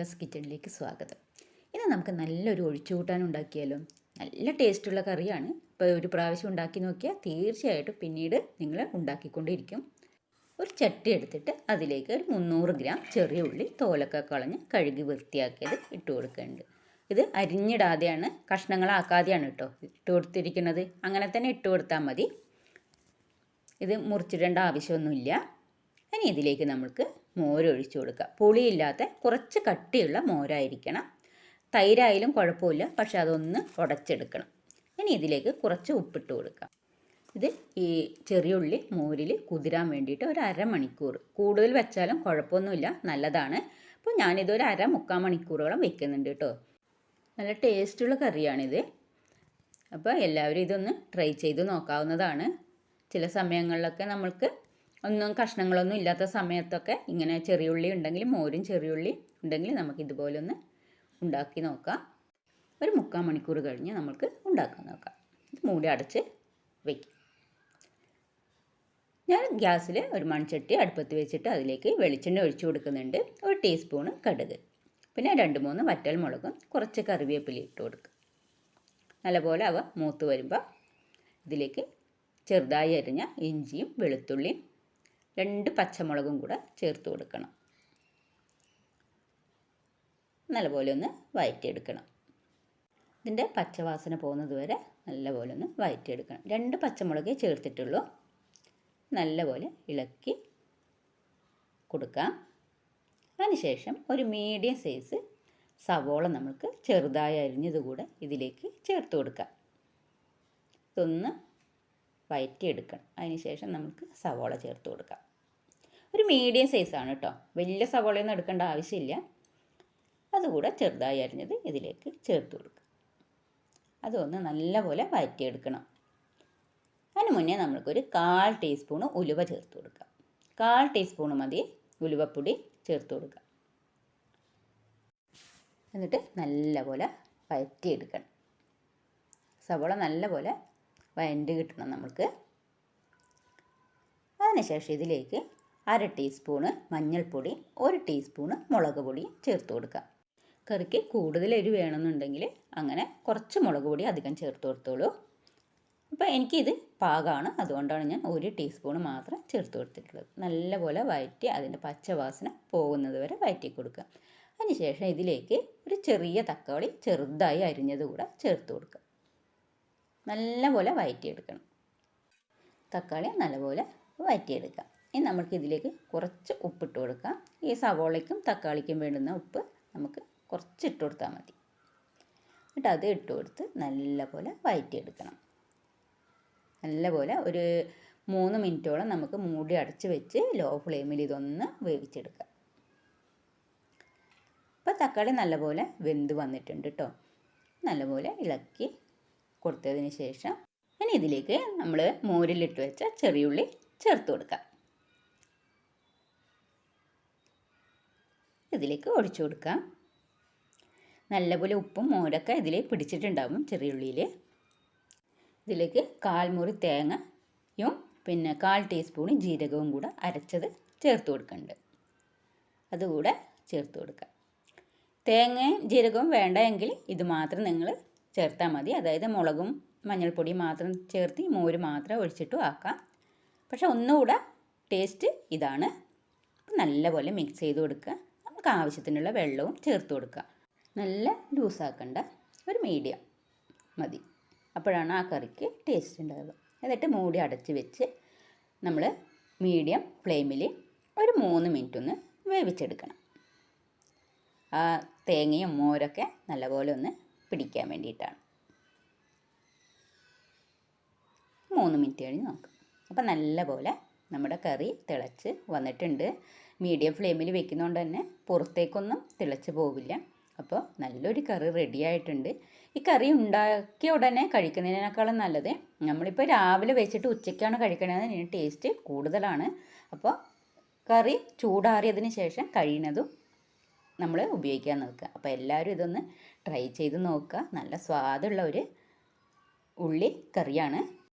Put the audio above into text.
ഷീജാസ് കിച്ചണിലേക്ക് സ്വാഗതം. ഇന്ന് നമുക്ക് നല്ലൊരു ഒഴിച്ചുകൂട്ടാൻ ഉണ്ടാക്കിയാലോ? നല്ല ടേസ്റ്റുള്ള കറിയാണ്. ഇപ്പോൾ ഒരു പ്രാവശ്യം ഉണ്ടാക്കി നോക്കിയാൽ തീർച്ചയായിട്ടും പിന്നീട് നിങ്ങൾ ഉണ്ടാക്കിക്കൊണ്ടിരിക്കും. ഒരു ചട്ടി എടുത്തിട്ട് അതിലേക്ക് ഒരു മുന്നൂറ് ഗ്രാം ചെറിയ ഉള്ളി തോലൊക്കെ കളഞ്ഞ് കഴുകി വൃത്തിയാക്കിയത് ഇട്ട് കൊടുക്കുന്നുണ്ട്. ഇത് അരിഞ്ഞിടാതെയാണ് കഷ്ണങ്ങളാക്കാതെയാണ് കേട്ടോ ഇട്ട് കൊടുത്തിരിക്കുന്നത്. അങ്ങനെ തന്നെ ഇട്ട് കൊടുത്താൽ മതി. ഇത് മുറിച്ചിടേണ്ട ആവശ്യമൊന്നുമില്ല. ഇനി ഇതിലേക്ക് നമുക്ക് മോരൊഴിച്ചു കൊടുക്കുക പുളിയില്ലാത്ത കുറച്ച് കട്ടിയുള്ള മോരായിരിക്കണം. തൈരായാലും കുഴപ്പമില്ല പക്ഷെ അതൊന്ന് ഉടച്ചെടുക്കണം. ഇനി ഇതിലേക്ക് കുറച്ച് ഉപ്പിട്ട് കൊടുക്കാം. ഇത് ഈ ചെറിയ ഉള്ളി മോരിൽ കുതിരാൻ വേണ്ടിയിട്ട് ഒരു അരമണിക്കൂർ. കൂടുതൽ വെച്ചാലും കുഴപ്പമൊന്നുമില്ല നല്ലതാണ്. അപ്പോൾ ഞാനിത് ഒരു അര മുക്കാൽ മണിക്കൂറോളം വെക്കുന്നുണ്ട് കേട്ടോ. നല്ല ടേസ്റ്റുള്ള കറിയാണിത്. അപ്പോൾ എല്ലാവരും ഇതൊന്ന് ട്രൈ ചെയ്ത് നോക്കാവുന്നതാണ്. ചില സമയങ്ങളിലൊക്കെ നമ്മൾക്ക് ഒന്നും കഷ്ണങ്ങളൊന്നും ഇല്ലാത്ത സമയത്തൊക്കെ ഇങ്ങനെ ചെറിയുള്ളി ഉണ്ടെങ്കിൽ മോരും ചെറിയുള്ളി ഉണ്ടെങ്കിൽ നമുക്ക് ഇതുപോലെ ഒന്ന് ഉണ്ടാക്കി നോക്കാം. ഒരു മുക്കാൽ മണിക്കൂർ കഴിഞ്ഞ് നമുക്ക് ഉണ്ടാക്കാൻ നോക്കാം. ഇത് മൂടി അടച്ച് വയ്ക്കും ഞാൻ ഗ്യാസിൽ ഒരു മൺചട്ടി അടുപ്പത്ത് വെച്ചിട്ട് അതിലേക്ക് വെളിച്ചെണ്ണ ഒഴിച്ചു കൊടുക്കുന്നുണ്ട്. ഒരു ടീസ്പൂണ് കടുക്. പിന്നെ രണ്ട് മൂന്ന് വറ്റൽ മുളകും കുറച്ച് കറിവേപ്പില ഇട്ട് കൊടുക്കുക. നല്ലപോലെ അവ മൂത്ത് വരുമ്പോൾ ഇതിലേക്ക് ചെറുതായി അരിഞ്ഞ ഇഞ്ചിയും വെളുത്തുള്ളിയും രണ്ട് പച്ചമുളകും കൂടെ ചേർത്ത് കൊടുക്കണം. നല്ലപോലെ ഒന്ന് വഴറ്റിയെടുക്കണം ഇതിന്റെ പച്ചവാസന പോകുന്നത് വരെ നല്ലപോലെ ഒന്ന് വഴറ്റിയെടുക്കണം രണ്ട് പച്ചമുളകേ ചേർത്തിട്ടുള്ളൂ. നല്ലപോലെ ഇളക്കി കൊടുക്കാം. അതിനുശേഷം ഒരു മീഡിയം സൈസ് സവോള നമുക്ക് ചെറുതായി അരിഞ്ഞത് കൂടെ ഇതിലേക്ക് ചേർത്ത് കൊടുക്കാം. ഇതൊന്ന് വയറ്റിയെടുക്കണം. അതിന് ശേഷം നമുക്ക് സവോള ചേർത്ത് കൊടുക്കാം. ഒരു മീഡിയം സൈസാണ് കേട്ടോ വലിയ സവോളയൊന്നും എടുക്കേണ്ട ആവശ്യമില്ല. അതുകൂടെ ചെറുതായി അരിഞ്ഞത് ഇതിലേക്ക് ചേർത്ത് കൊടുക്കുക. അതൊന്ന് നല്ലപോലെ വയറ്റിയെടുക്കണം. അതിന് മുന്നേ നമ്മൾക്കൊരു കാൽ ടീസ്പൂൺ ഉലുവ ചേർത്ത് കൊടുക്കാം കാൽ ടീസ്പൂൺ മതി. ഉലുവപ്പൊടി ചേർത്ത് കൊടുക്കുക. എന്നിട്ട് നല്ലപോലെ വയറ്റിയെടുക്കണം. സവോള നല്ലപോലെ വയണ്ട് കിട്ടണം നമുക്ക് അതിനുശേഷം ഇതിലേക്ക് അര ടീസ്പൂണ് മഞ്ഞൾപ്പൊടി ഒരു ടീസ്പൂണ് മുളക് പൊടി ചേർത്ത് കൊടുക്കാം. കറിക്ക് കൂടുതൽ എരി വേണമെന്നുണ്ടെങ്കിൽ അങ്ങനെ കുറച്ച് മുളക് പൊടി അധികം ചേർത്ത് കൊടുത്തോളൂ. അപ്പോൾ എനിക്കിത് പാകമാണ് അതുകൊണ്ടാണ് ഞാൻ ഒരു ടീസ്പൂൺ മാത്രം ചേർത്ത് കൊടുത്തിട്ടുള്ളത്. നല്ലപോലെ വഴറ്റി അതിന്റെ പച്ചവാസന പോകുന്നത് വരെ വഴറ്റി കൊടുക്കുക. അതിനുശേഷം ഇതിലേക്ക് ഒരു ചെറിയ തക്കാളി ചെറുതായി അരിഞ്ഞത് കൂടെ ചേർത്ത് കൊടുക്കുക. നല്ലപോലെ വഴറ്റിയെടുക്കണം തക്കാളി നല്ലപോലെ വഴറ്റിയെടുക്കാം ഇനി നമുക്ക് ഇതിലേക്ക് കുറച്ച് ഉപ്പിട്ട് കൊടുക്കാം. ഈ സവോളയ്ക്കും തക്കാളിക്കും വേണ്ടുന്ന ഉപ്പ് നമുക്ക് കുറച്ച് ഇട്ട് കൊടുത്താൽ മതി. എന്നിട്ട് അത് ഇട്ട് കൊടുത്ത് നല്ലപോലെ വഴറ്റിയെടുക്കണം നല്ലപോലെ ഒരു മൂന്ന് മിനിറ്റോളം നമുക്ക് മൂടി അടച്ച് വെച്ച് ലോ ഫ്ലെയിമിൽ ഇതൊന്ന് വേവിച്ചെടുക്കാം. ഇപ്പോൾ തക്കാളി നല്ലപോലെ വെന്ത് വന്നിട്ടുണ്ട് കേട്ടോ നല്ലപോലെ ഇളക്കി കൊടുത്തതിന് ശേഷം ഇനി ഇതിലേക്ക് നമ്മൾ മോരിലിട്ട് വെച്ച ചെറിയുള്ളി ചേർത്ത് കൊടുക്കാം. ഇതിലേക്ക് ഒഴിച്ചു കൊടുക്കാം. നല്ലപോലെ ഉപ്പും മോരൊക്കെ ഇതിൽ പിടിച്ചിട്ടുണ്ടാവും ചെറിയുള്ളിയിൽ ഇതിലേക്ക് കാൽമുറി തേങ്ങയും പിന്നെ കാൽ ടീസ്പൂൺ ജീരകവും കൂടെ അരച്ചത് ചേർത്ത് കൊടുക്കുന്നുണ്ട് അതുകൂടെ ചേർത്ത് കൊടുക്കാം. തേങ്ങയും ജീരകവും വേണ്ട എങ്കിൽ ഇത് മാത്രം നിങ്ങൾ ചേർത്താൽ മതി. അതായത് മുളകും മഞ്ഞൾപ്പൊടിയും മാത്രം ചേർത്ത് മോര് മാത്രം ഒഴിച്ചിട്ടും ആക്കാം. പക്ഷെ ഒന്നുകൂടെ ടേസ്റ്റ് ഇതാണ്. നല്ലപോലെ മിക്സ് ചെയ്ത് കൊടുക്കുക. നമുക്ക് ആവശ്യത്തിനുള്ള വെള്ളവും ചേർത്ത് കൊടുക്കുക. നല്ല ലൂസാക്കണ്ട ഒരു മീഡിയം മതി. അപ്പോഴാണ് ആ കറിക്ക് ടേസ്റ്റ് ഉണ്ടാവുക. എന്നിട്ട് മൂടി അടച്ച് വെച്ച് നമ്മൾ മീഡിയം ഫ്ലെയിമിൽ ഒരു മൂന്ന് മിനിറ്റ് ഒന്ന് വേവിച്ചെടുക്കണം. ആ തേങ്ങയും മോരൊക്കെ നല്ലപോലെ ഒന്ന് പിടിക്കാൻ വേണ്ടിയിട്ടാണ്. മൂന്ന് മിനിറ്റ് കഴിഞ്ഞ് നോക്കാം. അപ്പം നല്ലപോലെ നമ്മുടെ കറി തിളച്ച് വന്നിട്ടുണ്ട്. മീഡിയം ഫ്ലെയിമിൽ വെക്കുന്നതുകൊണ്ട് തന്നെ പുറത്തേക്കൊന്നും തിളച്ച് പോവില്ല. അപ്പോൾ നല്ലൊരു കറി റെഡി ആയിട്ടുണ്ട്. ഈ കറി ഉണ്ടാക്കിയ ഉടനെ കഴിക്കുന്നതിനേക്കാളും നല്ലത് നമ്മളിപ്പോൾ രാവിലെ വെച്ചിട്ട് ഉച്ചയ്ക്കാണ് കഴിക്കണത് ഇതിന് ടേസ്റ്റ് കൂടുതലാണ്. അപ്പോൾ കറി ചൂടാറിയതിന് ശേഷം കഴിയുന്നതും നമ്മൾ ഉപയോഗിക്കാൻ നോക്കുക അപ്പോൾ എല്ലാവരും ഇതൊന്ന് ട്രൈ ചെയ്ത് നോക്കുക. നല്ല സ്വാദുള്ള ഒരു ഉള്ളി കറിയാണ്